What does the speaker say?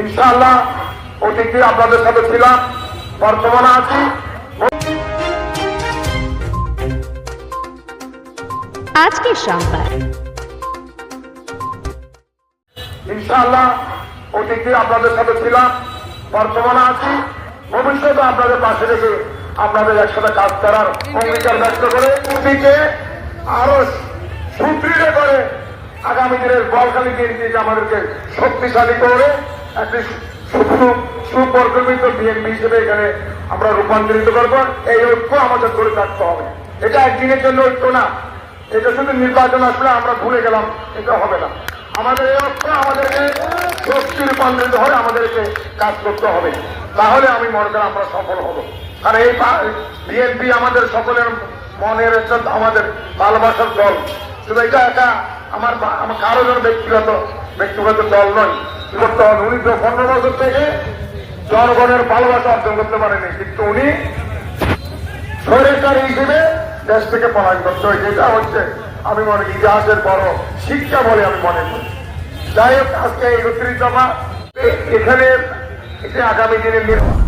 ইনশাআল্লাহ অতীতে আপনাদের সাথে ছিলাম বর্তমানে আছি। আজকের সংবাদ। ইনশাআল্লাহ অতীতে আপনাদের সাথে ছিলাম বর্তমানে আছি। ভবিষ্যতে আপনাদের পাশে রেখে আপনাদের একসাথে কাজ করার অঙ্গীকার ব্যক্ত করে অতীতে আরও সুদৃঢ় করে আগামী দিনের বলখালী বিএনপিকে আমাদেরকে শক্তিশালী করে একটি সুপরিকল্পিত বিএনপি হিসেবে এখানে আমরা রূপান্তরিত করব। এই ঐক্য আমাদের করে থাকতে হবে। এটা একদিনের জন্য ঐক্য না। এটা শুধু নির্বাচন আসলে আমরা ভুলে গেলাম, এটা হবে না। আমাদের এই অর্থ আমাদেরকে শক্তি রূপান্তরিত হয়ে আমাদেরকে কাজ করতে হবে। তাহলে আমি মনে করি আমরা সফল হব। কারণ এই বিএনপি আমাদের সকলের মনের আমাদের ভালোবাসার দল। শুধু এটা একা, আমার আমার কারও ব্যক্তিগত ব্যক্তিগত দল নয়। করতে হবে উনিশশো পনেরো বছর থেকে জনগণের ভালোবাসা অর্জন করতে পারেনি। কিন্তু উনি সরকারি হিসেবে দেশ থেকে পলায়ন করতে হয়েছে। এটা হচ্ছে আমি মনে করি ইতিহাসের বড় শিক্ষা বলে আমি মনে করি। যাই হোক, আজকে একত্রিশ জমা এখানে আগামী দিনের নির্বাচন।